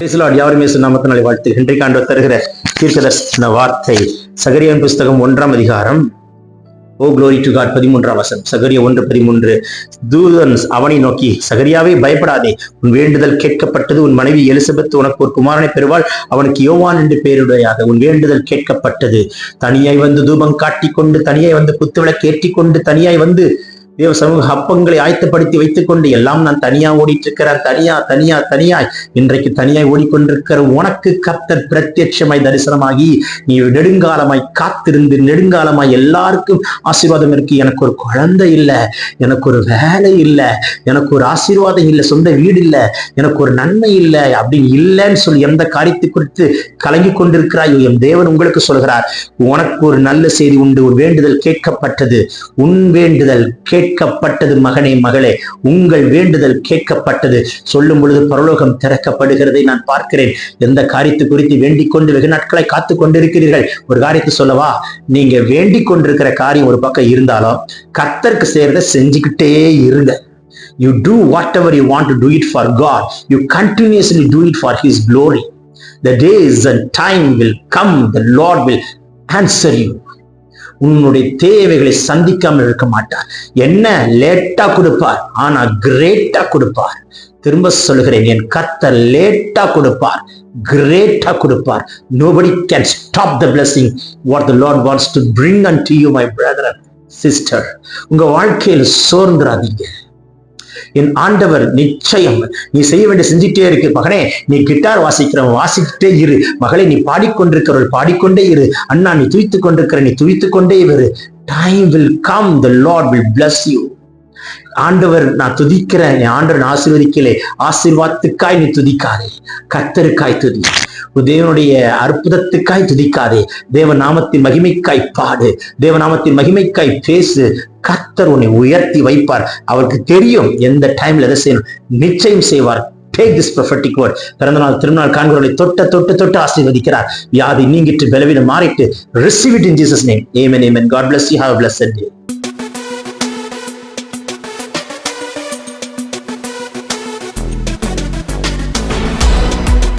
பேசலாட் யாருமே நாமத்தினாலே வாழ்த்து இன்றைக்கு ஆண்டு தருகிற தீர்க்கதர்சன வார்த்தை சகரியான் புஸ்தகம் ஒன்றாம் அதிகாரம். ஓ க்ளோரி டு காட் பதிமூன்றாம் வசனம். சகரியா ஒன்று பதிமூன்று தூதன் அவனை நோக்கி சகரியாவே பயப்படாதே. உன் வேண்டுதல் கேட்கப்பட்டது. உன் மனைவி எலிசபெத் உனக்கு ஒரு குமாரனை பெறுவாள். அவனுக்கு யோவான் என்று பெயருடையாக உன் வேண்டுதல் கேட்கப்பட்டது. தனியாய் வந்து தூபம் காட்டிக்கொண்டு தனியாய் வந்து குத்துவிளக்கு ஏற்றிக்கொண்டு தனியாய் வந்து தேவ சமூக அப்பங்களை ஆயத்தப்படுத்தி வைத்துக் கொண்டு எல்லாம் நான் தனியா ஓடிட்டு இருக்கிறேன் தனியா தனியா தனியாய். இன்றைக்கு தனியாய் ஓடிக்கொண்டிருக்கிற உனக்கு கர்த்தர் பிரத்யட்சமாய் தரிசனமாகி நீ நெடுங்காலமாய் காத்திருந்து நெடுங்காலமாய் எல்லாருக்கும் ஆசீர்வாதம் இருக்கு. எனக்கு ஒரு குழந்தை இல்லை எனக்கு ஒரு வேலை இல்லை எனக்கு ஒரு ஆசீர்வாதம் இல்லை சொந்த வீடு இல்லை எனக்கு ஒரு நன்மை இல்லை அப்படின்னு இல்லைன்னு சொல்லி எந்த காரியத்தை குறித்து கலங்கி கொண்டிருக்கிறாயோ என் தேவன் உங்களுக்கு சொல்கிறார். உனக்கு ஒரு நல்ல செய்தி உண்டு ஒரு வேண்டுதல் கேட்கப்பட்டது. உன் வேண்டுதல் கேட்கப்பட்டது மகனே மகளே உங்கள் வேண்டுதல் கேட்கப்பட்டது. சொல்லும் பொழுது பரலோகம் திறக்கப்படுகிறதை நான் பார்க்கிறேன். எந்த காரியத்தை குறித்து வேண்டிக் கொண்டு வெகு நாட்களை காத்து கொண்டிருக்கிறீர்கள்? ஒரு காரியத்தை சொல்லவா? நீங்க வேண்டிக் கொண்டிருக்கிற காரியம் ஒரு பக்கம் இருந்தாலும் கத்தருக்கு சேர்ந்த செஞ்சுக்கிட்டே இருங்க. You you do whatever you want to do it for God. You continuously do it for His glory. The days and time will come the Lord will answer you உன்னுடைய தேவைகளை சந்திக்காமல் இருக்க மாட்டார். என்ன லேட்டா கொடுப்பார் ஆனா கிரேட்டா கொடுப்பார். திரும்ப சொல்கிறேன் என் கர்த்தர் லேட்டா கொடுப்பார் கிரேட்டா கொடுப்பார். Nobody can stop the blessing what the Lord wants to bring and to you my brother sister உங்க வாழ்க்கையில் சோர்ந்துடாதீங்க என் ஆண்டவர் நிச்சயம் நீ செய்ய வேண்டிய செஞ்சுட்டே இருக்கு. மகனே நீ கிட்டார் வாசிக்கிறவன் வாசிக்கிட்டே இரு. மகளே நீ பாடிக்கொண்டிருக்கிறவள் பாடிக்கொண்டே இரு. அண்ணா நீ துய்த்துக் கொண்டிருக்கிற நீ துய்த்துக் கொண்டே இரு. Time will come the Lord will bless you ஆண்டவர் நான் துதிக்கிறேன் என் ஆண்டவர் ஆசீர்வதிக்கலே ஆசீர்வாதத்துக்காய் நீ துதிக்காதே. கத்தருக்காய் துதி. தேவனுடைய அற்புதத்துக்காய் துதிக்காதே. தேவ நாமத்தின் மகிமைக்காய் பாடு. தேவ நாமத்தின் மகிமைக்காய் பேசு. கத்தர் உன்னை உயர்த்தி வைப்பார். அவருக்கு தெரியும் எந்த டைம்ல எதை செய்யணும். நிச்சயம் செய்வார். டேக் திஸ் ப்ரொஃபட்டிக் வேர்ட் பிறந்த நாள் திருநாள் காண்கிறவர்களை தொட்ட தொட்டு தொட்டு ஆசீர்வதிக்கிறார். வியாதி நீங்கிட்டு பலவீனம் மாறிட்டு receive it in Jesus name amen amen God bless you have bless blessed